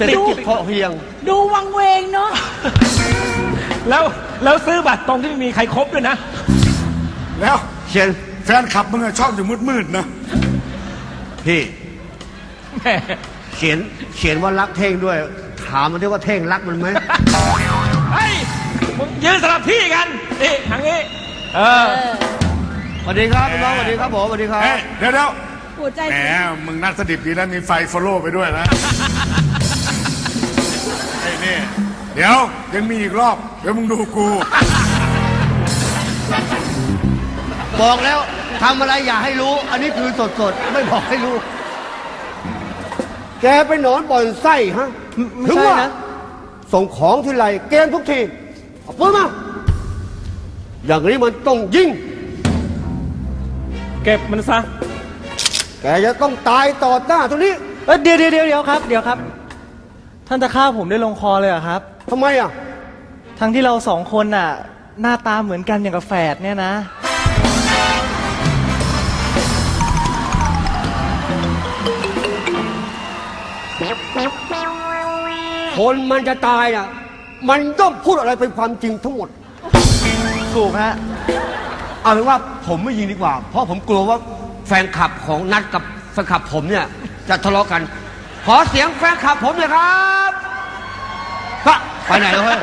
เศรษฐกิจพอเพียง ดูวังเวงเนาะแล้วแล้วซื้อบัตรตรงที่ไม่มีใครครบด้วยนะ แล้วเขียนแฟนขับมึงอะชอบอยู่มืดๆนะพี่แหมเขียนเขียนว่ารักเท่งด้วย ถามมันด้วยว่าเท่งรักมันไหม เฮ้ยมึงยืนสลับที่กันนี่ทางนี้เออ สวัสดีครับพี่น้องสวัสดีครับผมสวัสดีครับ เอ้ยเดี๋ยวเดี๋ยวหัวใจแหมมึงนัดสดิบดีนะมีไฟฟอลโล่ไปด้วยนะไอ้ นี่ เดี๋ยวยังมีอีกรอบ เดี๋ยวมึงดูกู บอกแล้วทำอะไรอย่าให้รู้ อันนี้คือสดสดๆไม่บอกให้รู้ แกไปนอนบ่อนไส้ฮะไม่ถึงใช่ว่านะ ส่งของทีไรเกมทุกทีเอาปืนมาอย่างนี้มันต้องยิง เก็บมันซะ แกจะต้องตายต่อหน้าตรงนี้ เอ้ยเดี๋ยวเดี๋ยวเดี๋ยวเดี๋ยวครับ เดี๋ยวครับ ท่านจะฆ่าผมได้ลงคอเลยเหรอครับ ทำไมอะ ทั้งที่เราสองคนน่ะ หน้าตาเหมือนกันอย่างกับแฝดเนี่ยนะ คนมันจะตายอะ มันต้องพูดอะไรเป็นความจริงทั้งหมด ถูกฮะ เอาเป็นว่าผมไม่ยิงดีกว่า เพราะผมกลัวว่าแฟนคลับของนัดกับแฟนคลับผมเนี่ย จะทะเลาะกัน ขอเสียงแฟนคลับผมเลยครับก็ไปไหนแล้วเฮ้ย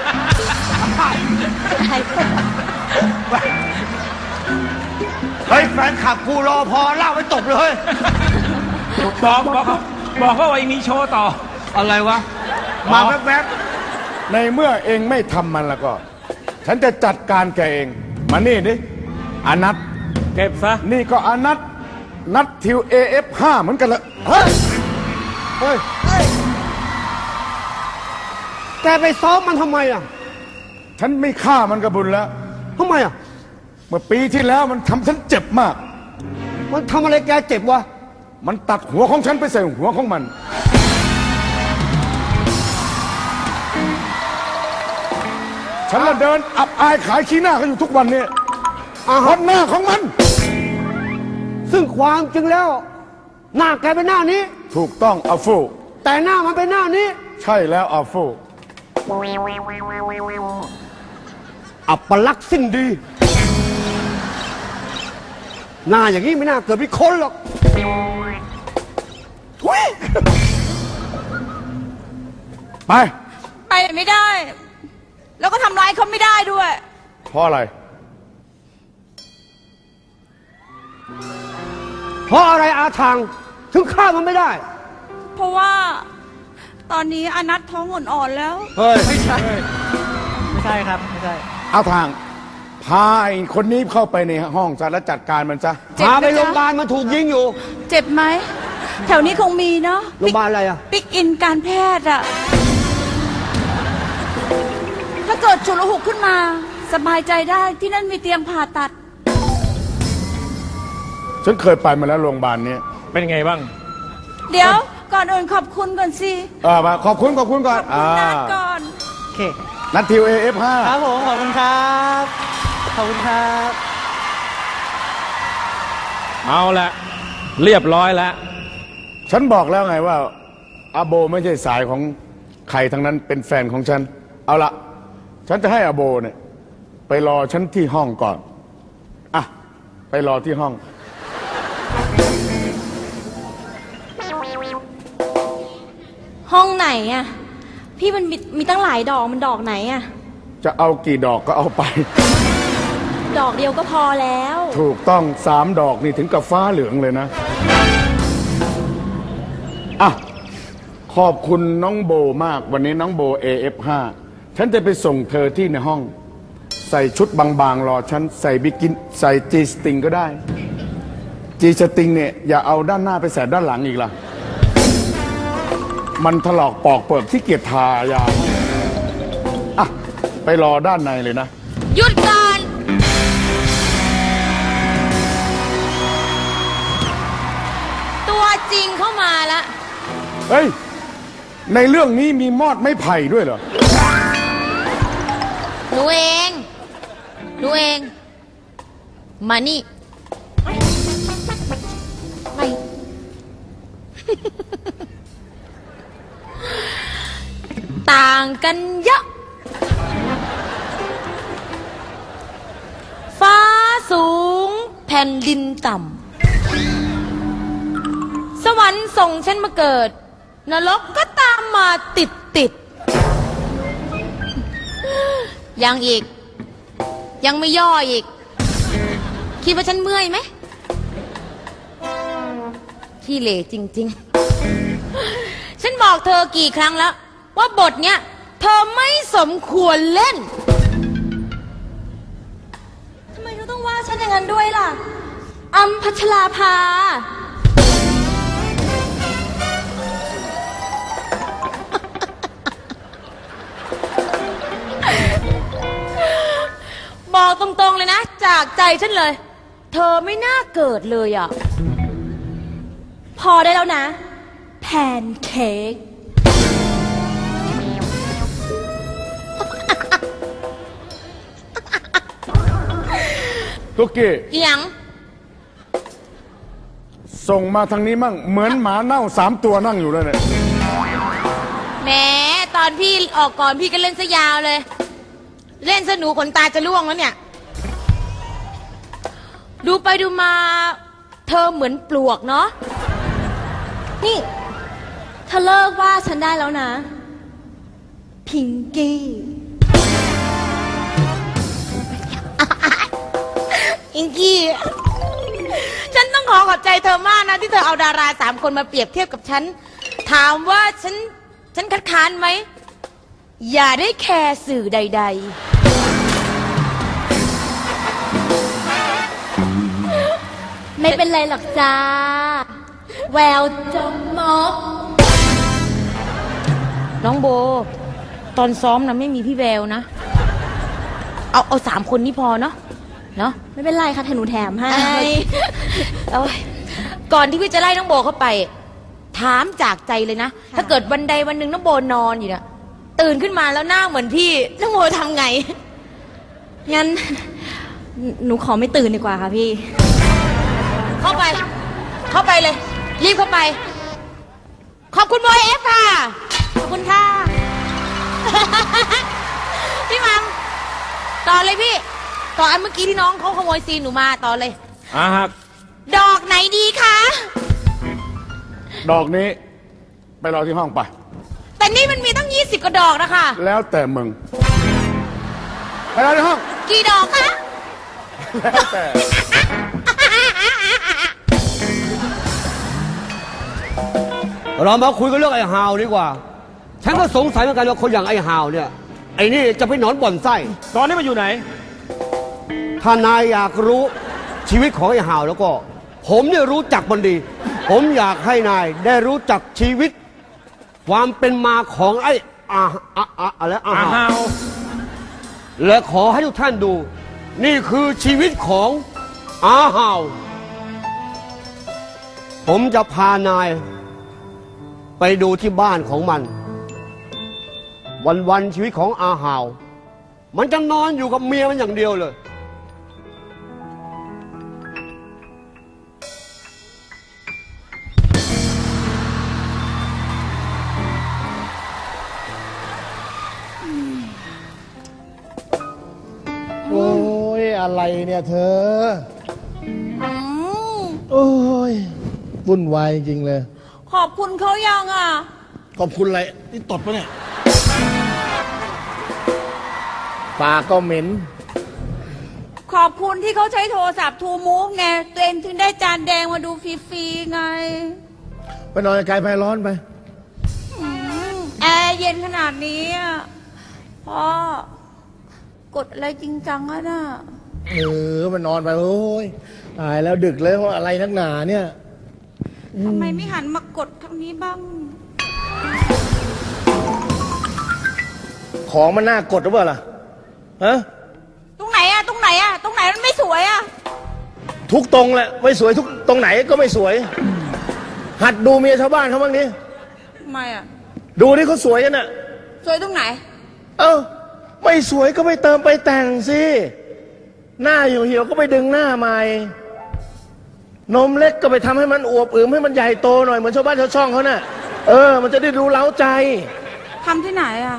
เฮ้ยแฟนคลับกูรอพอเล่าไปตบเลยเฮ้ยบอกบอกเขาบอกเขาว่ามีโชว์ต่อ อะไรวะ มาแวบในเมื่อเองไม่ทำมันแล้วก็ ฉันจะจัดการแกเอง มานี่ดิอนัทเก็บซะ นี่ก็อนัทนัททิว AF5 เหมือนกันละๆเฮ้ย เฮ้ย แกไปซ้อมมันทำไมอะฉันไม่ฆ่ามันกระบุญแล้ว ทำไมอะ เมื่อปีที่แล้วมันทำฉันเจ็บมาก มันทำอะไรแกเจ็บวะ มันตัดหัวของฉันไปใส่หัวของมัน ฉันละเดินอับอายขายขี้หน้ากันอยู่ทุกวันนี้อ่าเพฮะราะหน้าของมัน ซึ่งความจริงแล้ว หน้าแกเป็นหน้านี้ ถูกต้องอาฟูแต่หน้ามันเป็นหน้านี้ ใช่แล้วอาฟูอัปลักษณ์สิ้นดี หน้าอย่างนี้ไม่น่าเกิดเป็นคนหรอกทุยไป ไปไม่ได้ แล้วก็ทำร้ายเขาไม่ได้ด้วย เพราะอะไร เพราะอะไรอาทาง ถึงฆ่ามันไม่ได้ เพราะว่าตอนนี้อนัทท้องอ่อนๆแล้ว เฮ้ย ไม่ใช่ ไม่ใช่ครับ ไม่ใช่ เอาทาง พาไอ้คนนี้เข้าไปในห้องซะแล้วจัดการมันซะ เจ็บพาไปนะจ๊ะโรงพยาบาลมันถูกยิงอยู่ เจ็บไหม แถวนี้คงมีเนาะโรงพยาบาลอะไรอะ ปิกอินการแพทย์อะถ้าเกิดฉุกละหุกขึ้นมา สบายใจได้ที่นั่นมีเตียงผ่าตัด ฉันเคยไปมาแล้วโรงพยาบาลเนี้ย เป็นไงบ้างเดี๋ยวก่อนอื่นขอบคุณก่อนสิเออมาขอบคุณขอบคุณก่อนขอบคุณนัดก่อน โอเค นัททิว AF5 ครับผมขอบคุณครับ ขอบคุณครับ เอาละเรียบร้อยแล้ว ฉันบอกแล้วไงว่าอาโบไม่ใช่สายของใครทั้งนั้นเป็นแฟนของฉัน เอาละฉันจะให้อาโบเนี่ย ไปรอฉันที่ห้องก่อน อะ ไปรอที่ห้อง นอะพี่มันมีมีตั้งหลายดอกมันดอกไหนอะจะเอากี่ดอกก็เอาไป ดอกเดียวก็พอแล้ว ถูกต้องสามดอกนี่ถึงกับฟ้าเหลืองเลยนะ อะ ขอบคุณน้องโบมากวันนี้น้องโบ AF5 ฉันจะไปส่งเธอที่ในห้อง ใส่ชุดบางๆ รอฉันใส่บิกินใส่จีสติงก็ได้ จีสติงเนี่ย อย่าเอาด้านหน้าไปใส่ด้านหลังอีกล่ะ มันถลอกปอกเปิกที่เกียจทายาวอะไปรอด้านในเลยนะ หยุดก่อน ตัวจริงเข้ามาละเฮ้ย ในเรื่องนี้มีมอดไม้ไผ่ด้วยเหรอ หนูเองหนูเอง มานี่ ไป ต่างกันเยอะ ฟ้าสูงแผ่นดินต่ำ สวรรค์ส่งฉันมาเกิด นรกก็ตามมาติดติดยังอีก ยังไม่ย่ออีก คิดว่าฉันเมื่อยไหมที่เหล่จริง ๆ ฉันบอกเธอกี่ครั้งแล้ว ว่าบทเนี้ยเธอไม่สมควรเล่น ทำไมเธอต้องว่าฉันอย่างนั้นด้วยล่ะ อัมพัชราภา บอกตรงๆเลยนะ จากใจฉันเลย เธอไม่น่าเกิดเลยอะ พอได้แล้วนะ แพนเค้ก ทุกกี้อีหยังส่งมาทางนี้มั่งเหมือนหมาเน่าสามตัวนั่งอยู่เลยเนี่ยแหมตอนพี่ออกก่อนพี่ก็เล่นซะยาวเลย เล่นสนูขนตาจะล่วงแล้วเนี่ย ดูไปดูมา เธอเหมือนปลวกเนาะนี่เธอเลิกว่าฉันได้แล้วนะ พิงกี้ กี้ ฉันต้องขอขอบใจเธอมากนะ ที่เธอเอาดาราสามคนมาเปรียบเทียบกับฉัน ถามว่าฉัน ฉันคัดค้านไหม อย่าได้แคร์สื่อใดๆไม่เป็นไรหรอกจ้า แววจมมกน้องโบ ตอนซ้อมนะไม่มีพี่แววนะ เอาเอาสามคนนี้พอเนาะ เนาะไม่เป็นไรค่ะเธอหนูแถมให้โอ้ยก่อนที่พี่จะไล่น้องโบเข้าไป ถามจากใจเลยนะ ถ้าเกิดวันใดวันหนึ่งน้องโบนอนอยู่เนี่ยตื่นขึ้นมาแล้วหน้าเหมือนพี่น้องโบทำไง งั้น หนูขอไม่ตื่นดีกว่าค่ะพี่ เข้าไป เข้าไปเลย รีบเข้าไป ขอบคุณบอยเอฟค่ะ ขอบคุณค่ะ พี่มัมต่อเลยพี่ ต่ออันเมื่อกี้ที่น้องเขาขโมยซีนหนูมาต่อเลย อ่าฮะดอกไหนดีคะ ดอกนี้ไปรอที่ห้องไป แต่นี่มันมีตั้ง 20 กว่าดอกนะคะ แล้วแต่มึง ไปรอที่ห้อง กี่ดอกคะ แล้วแต่ เรามาคุยกันเรื่องไอ้ฮาวดีกว่า ฉันก็สงสัยเหมือนกันว่าคนอย่างไอ้ฮาวเนี่ย ไอ้นี่จะไปหนอนบ่อนไส้ ตอนนี้มันอยู่ไหน ถ้านายอยากรู้ชีวิตของไอ้ฮาวแล้วก็ ผมเนี่ยรู้จักมันดี ผมอยากให้นายได้รู้จักชีวิต ความเป็นมาของไอ้อาอาอาอะไรอาอาฮาฮาว วและขอให้ทุกท่านดู นี่คือชีวิตของอาฮาว ผมจะพานาย ไปดูที่บ้านของมัน วันๆชีวิตของอาฮาว มันจะนอนอยู่กับเมียมันอย่างเดียวเลย อะไรเนี่ยเธอโอ้ยวุ่นวายจริงๆเลย ขอบคุณเขายังอะ ขอบคุณอะไรนี่ตดปะเนี่ยปากก็เหม็น ขอบคุณที่เขาใช้โทรศัพท์ทูมูฟไง ตัวเองถึงได้จานแดงมาดูฟรีๆไง ไปนอนไกลๆไปร้อนไปแอร์เย็นขนาดนี้อะพ่อกดอะไรจริงจังอะน่ะ เออมันนอนไปโอ้ยตายแล้วดึกเลยเพราะอะไรนักหนาเนี่ย ทำไมไม่หันมากดทางนี้บ้าง ของมันน่ากดหรือเปล่าล่ะฮะตรงไหนอะตรงไหนอะตรงไหนมันไม่สวยอะทุกตรงแหละไม่สวยทุกตรงไหนก็ไม่สวย หัดดูเมียชาวบ้านเขาบ้างดิทำไมอะดูที่เขาสวยกันน่ะ สวยตรงไหน เอ้าไม่สวยก็ไปเติมไปแต่งสิ หน้าเหี่ยวๆก็ไปดึงหน้าใหม่ นมเล็กก็ไปทำให้มันอวบอึมให้มันใหญ่โตหน่อยเหมือนชาวบ้านชาวช่องเขาน่ะ เออ มันจะได้ดูเล้าใจททำที่ไหนอะ